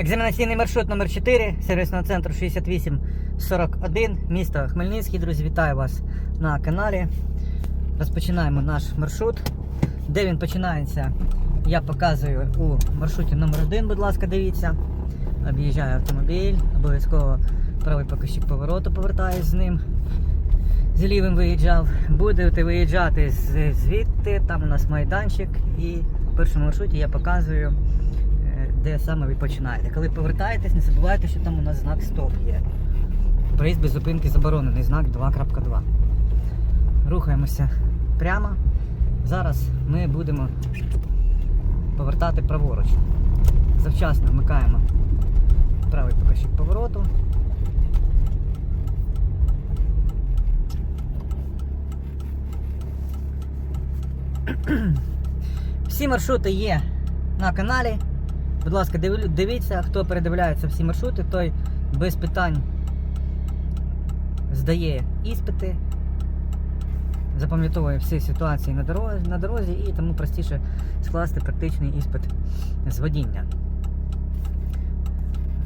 Екзаменаційний маршрут номер 4 сервісного центру 6841, місто Хмельницький. Друзі, вітаю вас на каналі. Розпочинаємо наш маршрут. Де він починається, я показую у маршруті номер 1 будь ласка, дивіться. Об'їжджаю автомобіль, обов'язково правий покажчик повороту повертаюсь з ним. З лівим виїжджав. Будете виїжджати звідти, там у нас майданчик, і в першому маршруті я показую де саме ви починаєте. Коли повертаєтесь, не забувайте, що там у нас знак стоп є. Проїзд без зупинки заборонений, знак 2.2. Рухаємося прямо. Зараз ми будемо повертати праворуч. Завчасно вмикаємо правий покажчик повороту. Всі маршрути є на каналі. Будь ласка, дивіться, хто передивляється всі маршрути, той без питань здає іспити, запам'ятовує всі ситуації на дорозі, на дорозі і тому простіше скласти практичний іспит з водіння.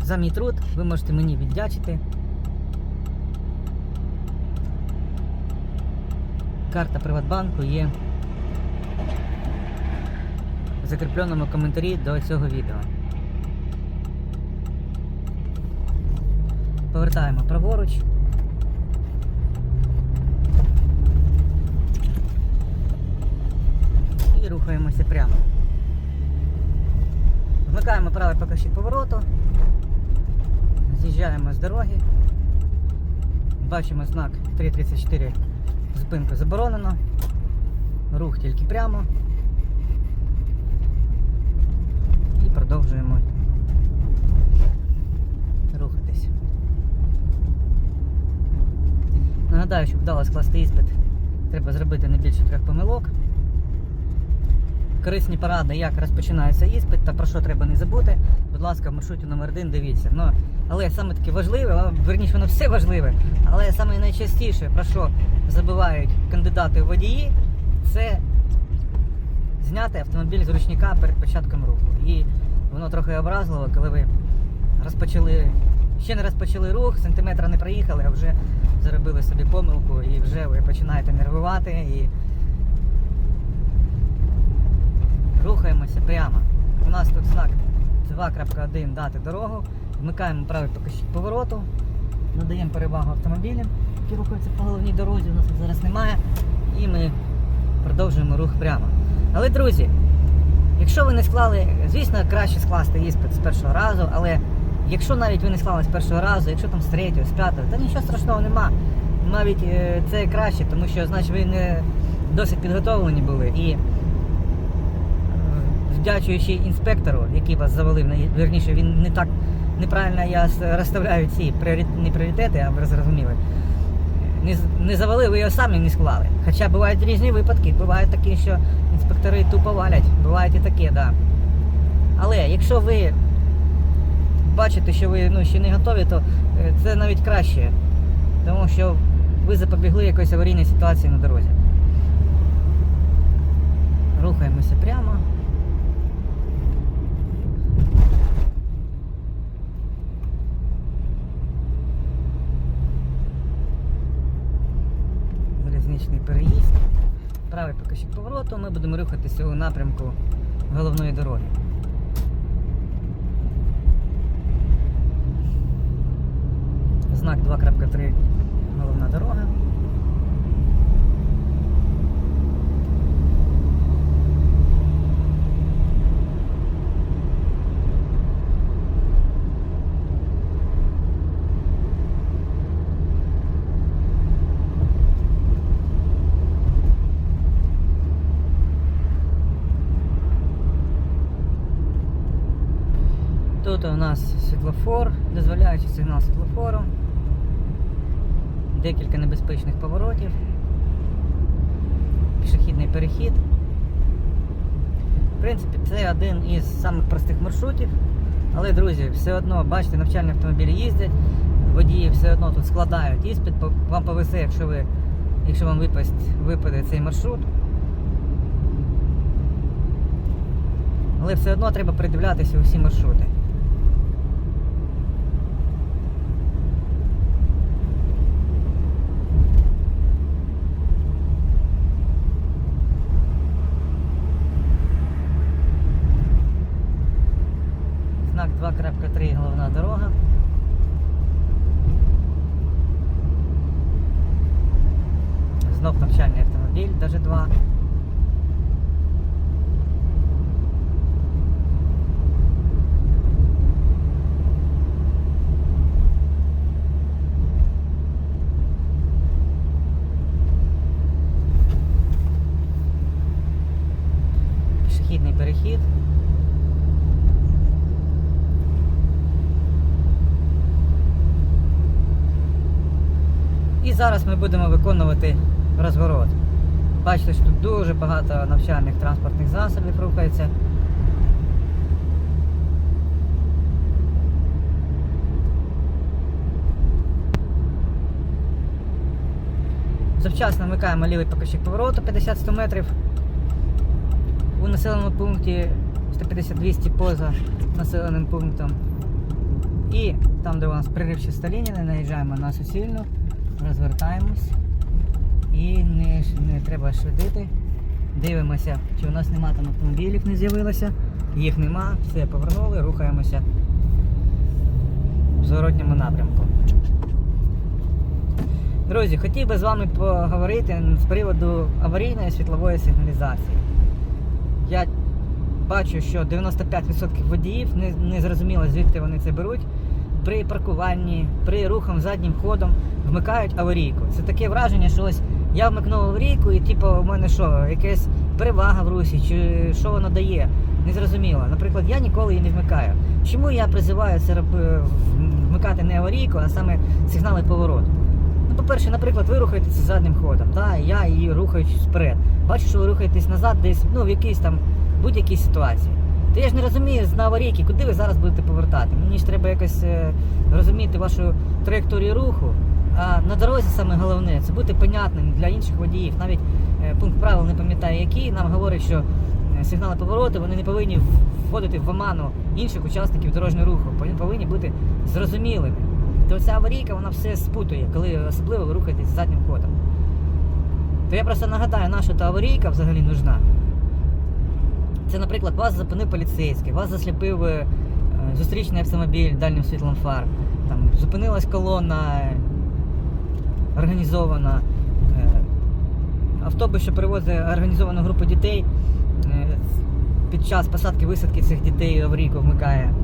За мій труд ви можете мені віддячити. Карта Приватбанку є закріпленому коментарі до цього відео. Повертаємо праворуч. І рухаємося прямо. Вмикаємо правий покажчик повороту. З'їжджаємо з дороги. Бачимо знак 334 зупинка заборонено. Рух тільки прямо. І продовжуємо рухатись. Нагадаю, щоб вдало скласти іспит, треба зробити не більше трьох помилок. Корисні поради, як розпочинається іспит та про що треба не забути. Будь ласка, в маршруті номер 1 дивіться. Ну, але саме таке важливе, верніше воно все важливе, але саме найчастіше, про що забувають кандидати у водії, це зняти автомобіль з ручника перед початком руху. І воно трохи образливо, коли ви розпочали, ще не розпочали рух, сантиметра не проїхали, а вже заробили собі помилку і вже ви починаєте нервувати і рухаємося прямо. У нас тут знак 2.1 дати дорогу. Вмикаємо правий покажчик повороту, надаємо перевагу автомобілям, які рухаються по головній дорозі, у нас зараз немає. І ми продовжуємо рух прямо. Але, друзі, якщо ви не склали, звісно, краще скласти іспит з першого разу, але якщо навіть ви не склали з першого разу, якщо там з третього, з п'ятого, то нічого страшного нема. Навіть е, це краще, тому що, значить, ви не досить підготовлені були. І е, вдячуючи інспектору, який вас завалив, вірніше, він не так неправильно я розставляю ці пріорит- не пріоритети, а ви зрозуміли. Не, не ви його самі не склали. Хоча бувають різні випадки, бувають такі, що інспектори тупо валять, бувають і таке, да. Але якщо ви бачите, що ви ну, ще не готові, то е, це навіть краще. Тому що ви запобігли якоїсь аварійної ситуації на дорозі. Рухаємося прямо. Залізничний переїзд. Правий покажчик повороту, ми будемо рухатися у напрямку головної дороги. Знак 2.3 головна дорога. Тут у нас світлофор, дозволяючий сигнал світлофору. Декілька небезпечних поворотів. Пішохідний перехід. В принципі, це один із самих простих маршрутів. Але, друзі, все одно, бачите, навчальні автомобілі їздять, водії все одно тут складають іспит, вам повезе, якщо ви, якщо вам випасть, випаде цей маршрут. Але все одно треба придивлятися усі маршрути. знак 2.3 головна дорога. Знов навчальний автомобіль, навіть два. Пішохідний перехід. І зараз ми будемо виконувати розворот. Бачите, що тут дуже багато навчальних транспортних засобів рухається. Завчасно вмикаємо лівий покажчик повороту 50-100 метрів. У населеному пункті 150-200 поза населеним пунктом. І там, де у нас приривчаста лінія, наїжджаємо на суцільну, розвертаємось і не, не треба швидити. Дивимося, чи у нас нема там автомобілів, не з'явилося. Їх нема, все повернули, рухаємося в зворотньому напрямку. Друзі, хотів би з вами поговорити з приводу аварійної світлової сигналізації. Я бачу, що 95% водіїв не, не зрозуміло, звідки вони це беруть. При паркуванні, при рухом заднім ходом вмикають аварійку. Це таке враження, що ось я вмикнув аварійку і типу у мене що, якась перевага в русі, чи що воно дає. Незрозуміло. Наприклад, я ніколи її не вмикаю. Чому я призиваю це вмикати не аварійку, а саме сигнали повороту? Ну, по-перше, наприклад, ви рухаєтеся заднім ходом, та, я її рухаючись вперед. Бачу, що ви рухаєтесь назад десь, ну, в якійсь там будь-якій ситуації. То я ж не розумію з аварійки, куди ви зараз будете повертати. Мені ж треба якось е, розуміти вашу траєкторію руху. А на дорозі саме головне це бути понятним для інших водіїв. Навіть е, пункт правил не пам'ятаю, який нам говорить, що е, сигнали повороту вони не повинні вводити в оману інших учасників дорожнього руху. Вони повинні бути зрозумілими. То ця аварійка вона все спутує, коли особливо ви рухаєтесь заднім ходом. То я просто нагадаю, наша та аварійка взагалі нужна. Це, наприклад, вас зупинив поліцейський, вас засліпив е, зустрічний автомобіль дальнім світлом фар. Там зупинилась колона організована. е, Автобус, що перевозить організовану групу дітей, е, під час посадки висадки цих дітей аварійку вмикає.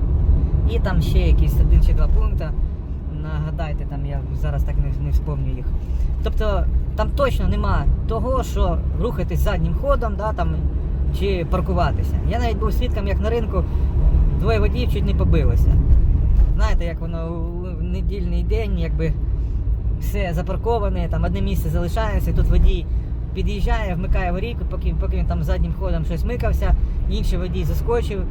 І там ще якісь один чи два пункти. Нагадайте, там я зараз так не, не вспомню їх. Тобто там точно нема того, що рухатись заднім ходом, да, там, чи паркуватися. Я навіть був свідком, як на ринку двоє водіїв чуть не побилося. Знаєте, як воно у недільний день, якби все запарковане, там одне місце залишається, тут водій під'їжджає, вмикає аварійку, поки, поки він там заднім ходом щось микався, інший водій заскочив,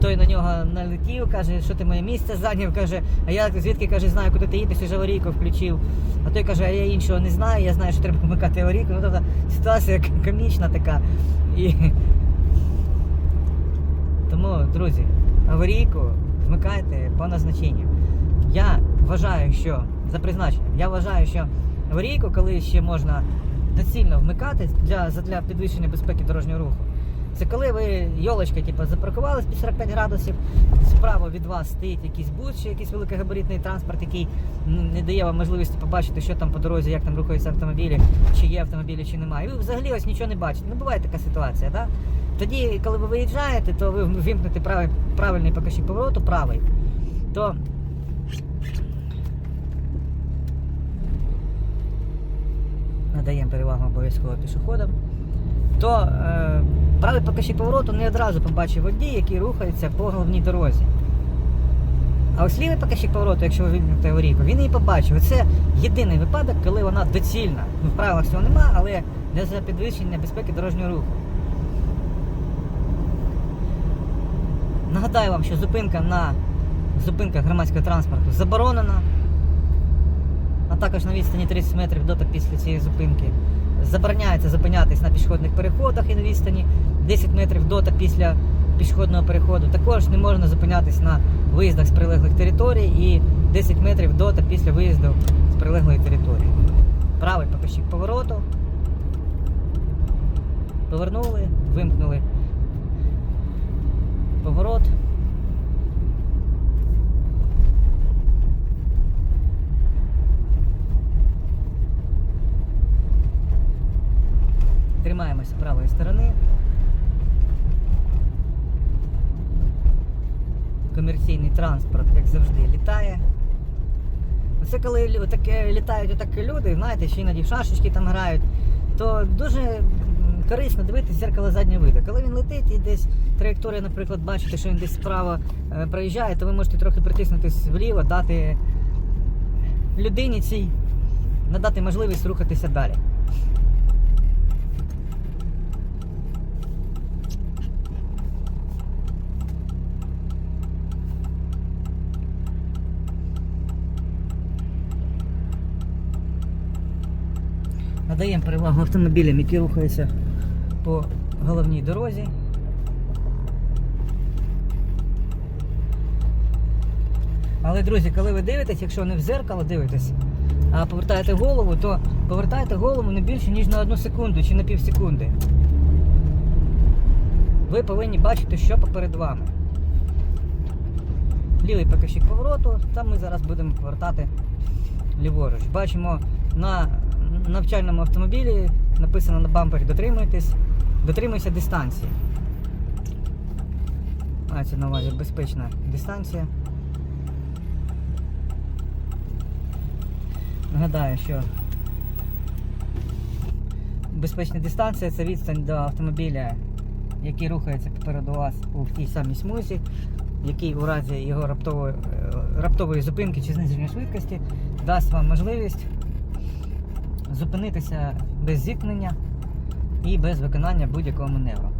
той на нього налетів, каже, що ти моє місце зайняв, каже, а я звідки каже, знаю, куди ти їдеш, ж аварійку включив. А той каже, а я іншого не знаю, я знаю, що треба вмикати аварійку. Ну тобто ситуація комічна така. І... Тому, друзі, аварійку вмикайте по назначенню. Я вважаю, що за призначенням, я вважаю, що аварійку, коли ще можна доцільно вмикати для, для підвищення безпеки дорожнього руху. Це коли ви йолочка, типу, запаркувались під 45 градусів, справа від вас стоїть якийсь бус чи якийсь великогабаритний транспорт, який не дає вам можливості побачити, що там по дорозі, як там рухаються автомобілі, чи є автомобілі, чи немає. І ви взагалі ось нічого не бачите. Ну буває така ситуація, так? Тоді, коли ви виїжджаєте, то ви вимкнете правий, правильний покажчик повороту, правий, то надаємо перевагу обов'язково пішоходам, то е, правий покажчик повороту не одразу побачить водій, який рухається по головній дорозі. А ось лівий покажчик повороту, якщо ви вимкнете аварійку, він її побачив. Це єдиний випадок, коли вона доцільна. Ну, в правилах цього нема, але для підвищення безпеки дорожнього руху. Нагадаю вам, що зупинка на зупинках громадського транспорту заборонена, а також на відстані 30 метрів до та після цієї зупинки. Забороняється зупинятись на пішохідних переходах і на відстані 10 метрів до та після пішохідного переходу. Також не можна зупинятись на виїздах з прилеглих територій і 10 метрів до та після виїзду з прилеглої території. Правий покажчик повороту. Повернули, вимкнули поворот. Тримаємося правої сторони. Комерційний транспорт, як завжди, літає. Це коли таке літають отакі люди, знаєте, ще іноді шашечки там грають, то дуже корисно дивитися зеркало заднього виду. Коли він летить і десь траєкторія, наприклад, бачите, що він десь справа е, проїжджає, то ви можете трохи притиснутись вліво, дати людині цій надати можливість рухатися далі. Надаємо перевагу автомобілям, які рухаються по головній дорозі. Але, друзі, коли ви дивитесь, якщо не в зеркало дивитесь, а повертаєте голову, то повертайте голову не більше, ніж на одну секунду чи на пів секунди. Ви повинні бачити, що поперед вами. Лівий покажчик повороту, там ми зараз будемо повертати ліворуч. Бачимо на навчальному автомобілі написано на бампері дотримуйтесь, дотримуйся дистанції. Мається на увазі безпечна дистанція. Нагадаю, що безпечна дистанція це відстань до автомобіля, який рухається попереду вас у тій самій смузі, який у разі його раптової, е, раптової зупинки чи зниження швидкості дасть вам можливість зупинитися без зіткнення і без виконання будь-якого маневру.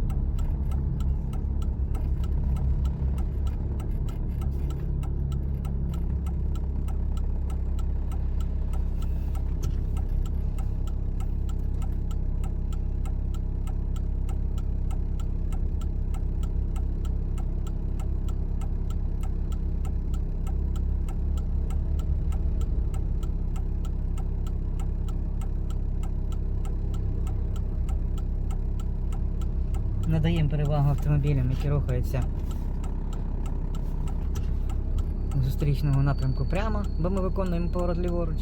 Надаємо перевагу автомобілям, які рухаються у зустрічному напрямку прямо, бо ми виконуємо поворот ліворуч.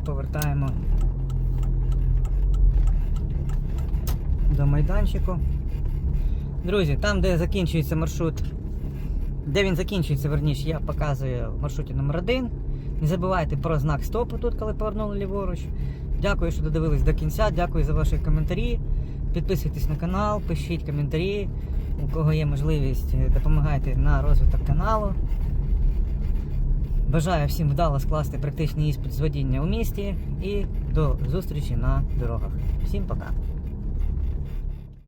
і повертаємо до. Друзі, там, де закінчується маршрут, де він закінчується, верніше, я показую в маршруті номер 1 Не забувайте про знак стопу тут, коли повернули ліворуч. Дякую, що додивились до кінця. Дякую за ваші коментарі. Підписуйтесь на канал, пишіть коментарі. У кого є можливість, допомагайте на розвиток каналу. Бажаю всім вдало скласти практичний іспит з водіння у місті і до зустрічі на дорогах. Всім пока!